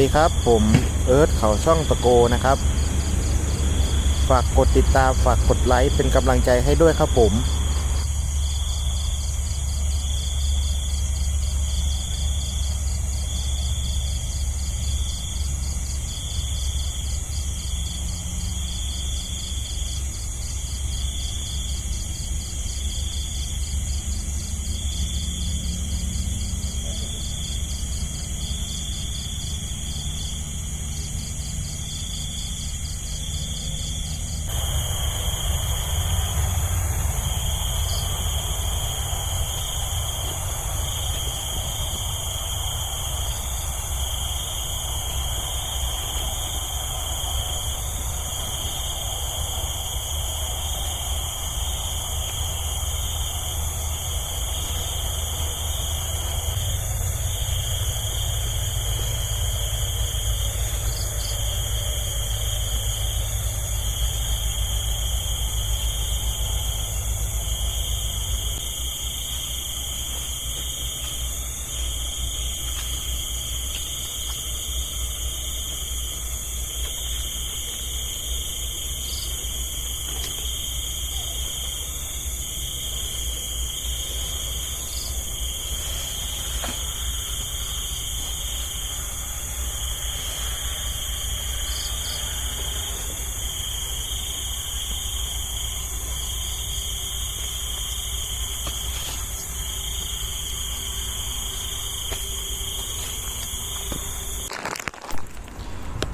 ดีครับผมเอิร์ธเขาช่องตะโกนะครับ ฝากกดติดตามฝากกดไลค์เป็นกำลังใจให้ด้วยครับผม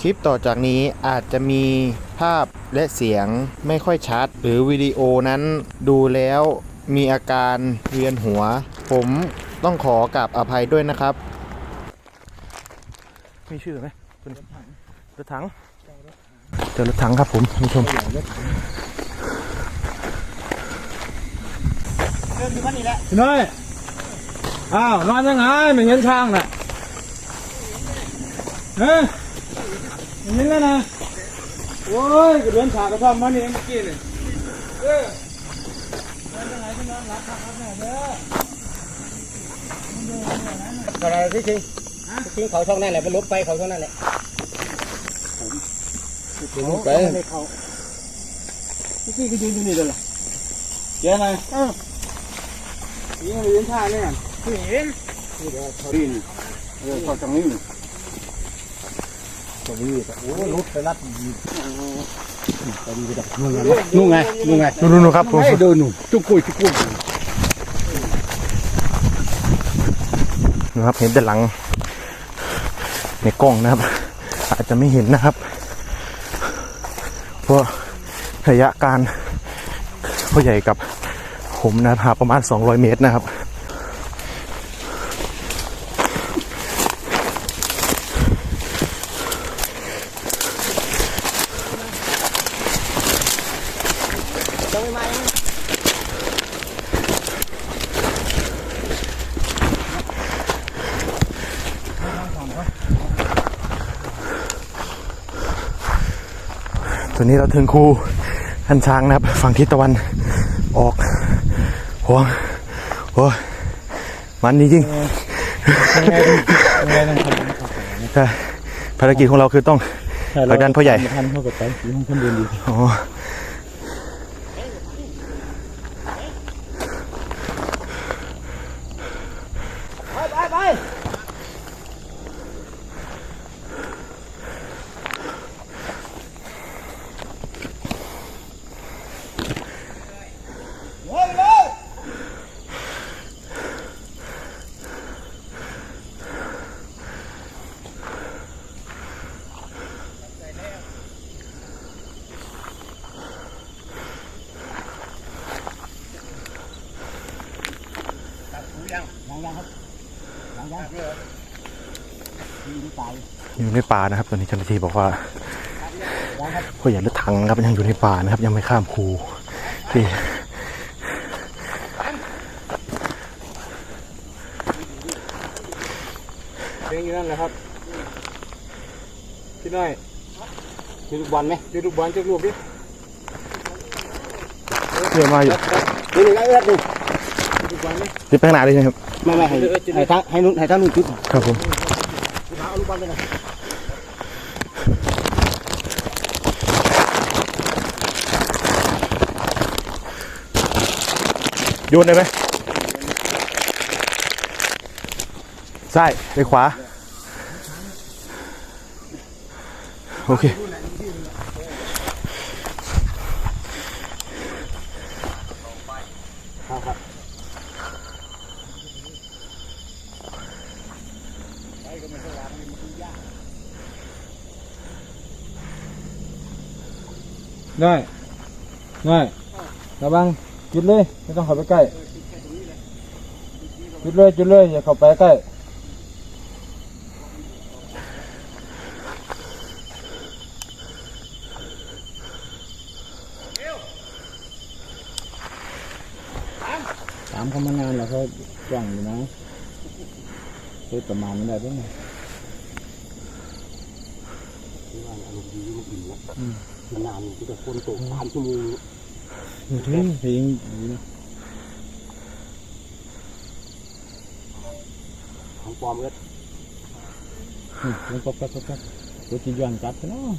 คลิปต่อจากนี้อาจจะมีภาพและเสียงไม่ค่อยชัด หรือวิดีโอนั้นดูแล้วมีอาการเวียนหัว ผมต้องขอกราบอภัยด้วยนะครับ มีชื่อไหมคุณรถถังเจอรถถังครับผมท่านผู้ชมพี่น้อยอ้าวนอนยังไงไม่เห็นช่างน่ะเฮ้ยไม่เห็ นแล้วนะ โอ้ยกระเดือนฉากกระท่อมมานี่เมื่อกี้นี่เออนอนยังไงพี่น้องรับครับแม่เด้ออะไรที่จริงทิ้งเขาช่องนั่นแหละไปลบไปเขาช่องนั่นแหละผมไปเขาเมื่อกี้ก็ยืนอยู่นี่เลยล่ะเจ๊ไหนเออยังไม่เห็นช่างเนี่ยผู้หญิงนี่เดี๋ยวเขาดินเออเขาจังนี้นี่ ตัวนี้โอ้ลุดไปรัดนู่นไงนู่นไงนู่นๆครับผมให้เดินหนูจุกกุยจุกกุยนะครับเห็นแต่หลัง ในกล้องนะครับ อาจจะไม่เห็นนะครับ เพราะระยะการพ่อใหญ่กับผมนะครับประมาณ 200 เมตรนะครับ ตันนี้เราถึงคูทันช้างนะครับ ฝั่งทิศตะวันออกหัวหัวมันจริงๆแต่ภารกิจของเราคือต้องผลักดันพ่อใหญ่ทันเข้ากับไปต้องคนเดินดีอ๋อ อยู่ในป่านะครับตอนนี้เจ้าหน้าที่บอกว่าพ่อใหญ่รถถังครับยังอยู่ในป่านะครับ ยังไม่ข้ามคูที่เพลงอยู่นั่นแหละครับพี่น้อยมีลูกบอลไหมดูลูกบอลจักลูกดิเรียมาอยู่นี่นี่ก็เอื้อดูลู จุดไปข้างหน้าเลยใช่ไหมครับไม่ไม่ให้ให้ท่าให้นุ่นให้ท่านุ่นจุดครับผมยืนได้ไหมใช่ยไปขวา โอเค ได้ได้ระวังจุดเลยไม่ต้องเข้าไปใกล้จุดเลยจุดเลยอย่าเข้าไปใกล้ตามเขามานานแล้วเขาจ้องอยู่นะเคยประมาณไม่ได้ด้วยไง นานที่จะคนตกสามชั่วโมงอยู่ที่เพลงของปลอมเอ็ดมันป๊อปป๊อปป๊อปป๊อปกูจะย้อนจัดเนาะ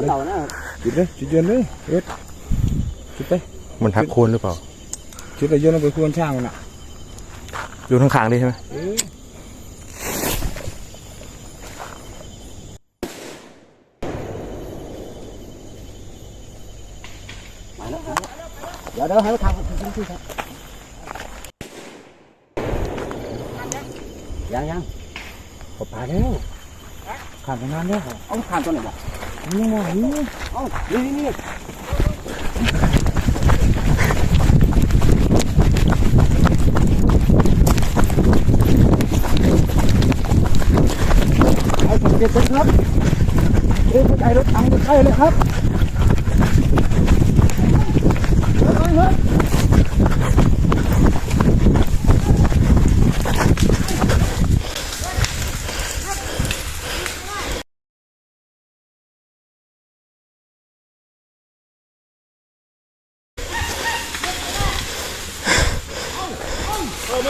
นเรานะจุดเลยจุดย้อนเลยเอ็ดจุดไปมันหักโคนหรือเปล่าจุดเลยย้อนลงไปโควรช่างมันอะอยู่ข้างๆดิใช่ไหมเดี๋ยวเดี๋ยวให้เขาทำทิ้งที่ครับยังยังขอปลาแล้วขาดไปนานแล้วเอาผ่านตัวไหนบอก นี่ไงเอ้านี่นี่นี่ไอ้สังเด็กครับเด็กใจรถถังใกล้เลยครับ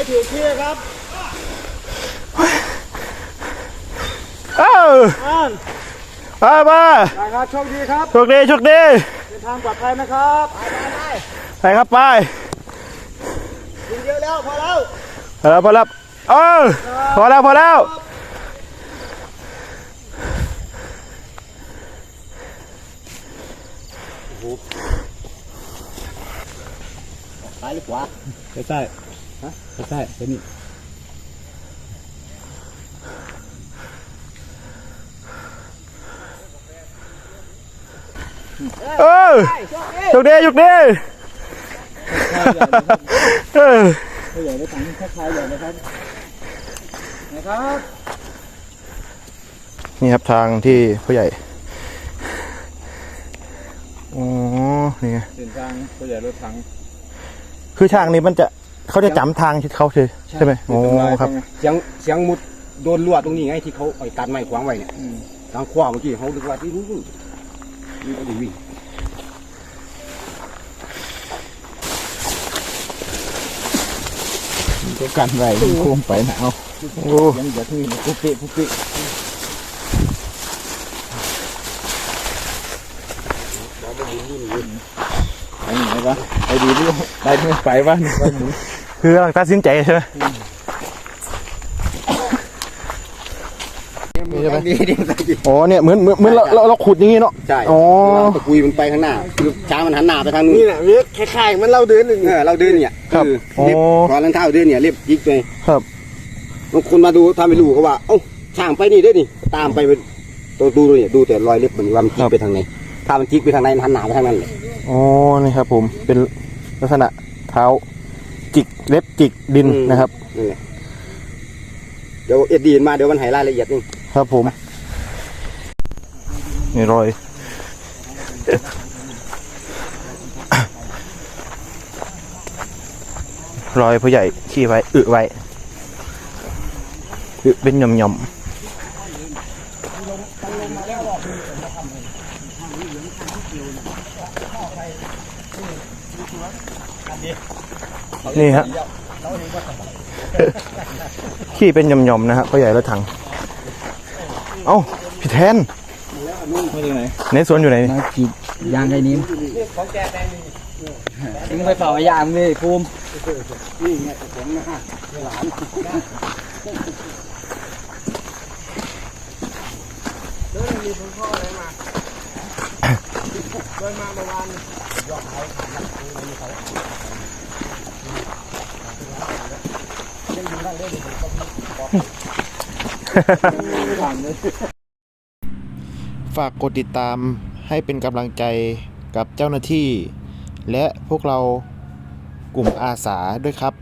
ไม่ถือเที่ยครับเอ้าอ่านไปไปนะครับโชคดีครับโชคดีโชคดีเดินทางปลอดภัยนะครับไปครับไปกินเยอะแล้วพอแล้วพอแล้วพอแล้วเออพอแล้วพอแล้วซ้ายหรือขวาไปใต้ฮะ ไปใต้ไปนี่เออโชคดีโชคดีเออไม่ใหญ่ได้ตังค์ทักทายใหญ่นะครับนะครับนี่ครับทางที่ผู้ใหญ่อ๋อนี่ไงเส้นทางก็ใหญ่รถถังคือทางนี้มันจะ เขาจะจำทางที่เขาใช่ใช่ไหมโอ้ครับ เสียงเสียงมุดโดนลวดตรงนี้ไงที่เขาไอ้การไม้ขวางไว้เนี่ยทางขวาเมื่อกี้เขาดึกว่าที่นู้นนี่ก็ดีวิ่งก็กันไว้โค้งไปหนาวโอ้ยังอย่าทึ่งปุ๊บเปะปุ๊บเปะ ไปไหนวะไปดีด้วยไปไม่ไปวะนี่ไปหนูคือกำลังตัดสินใจใช่ไหมใช่ไหมดีดีดีอ๋อเนี่ยเหมือนเหมือนเหมือนเราเราเราขุดอย่างงี้เนาะใช่อ๋อเราตะกุยมันไปข้างหน้าคือช้างมันหันหน้าไปทางนู้นนี่แหละเวทคล้ายๆมันเล่าเดินหนึ่งเออเราเดินเนี่ยครับคือโอ้เรียบก่อนรองเท้าเดินเนี่ยเรียบยิกไปครับบางคนมาดูถ้าไม่รู้เขาว่าเอ้าช่างไปนี่ด้วยนี่ตามไปเป็นตัวดูเนี่ยดูแต่รอยเล็บมันว่ามันจิกไปทางไหนถ้ามันจิกไปทางไหนมันหันหน้าไปทางนั้นเลย อ๋อนี่ครับผมเป็นลักษณะเท้าจิกเล็บจิกดินนะครับนั่นแหละเดี๋ยวเอ็ดดีนมาเดี๋ยวมันให้รายละเอียดนึงครับผมนี่รอยรอยผู้ใหญ่ขี้ไว้อึไว้อึเป็นหย่อมหย่อมๆ นี่ฮะขี้เป็นหย่อมๆนะฮะก็ใหญ่รถถัง เอ้าพี่แทนมาจากไหนในสวนอยู่ไหนนี่มาขีดยางไอ้นิ้มเอ็งไปเป่ายางเลยภูมิ ฝากกดติดตามให้เป็นกำลังใจกับเจ้าหน้าที่ และพวกเรากลุ่มอาสาด้วยครับ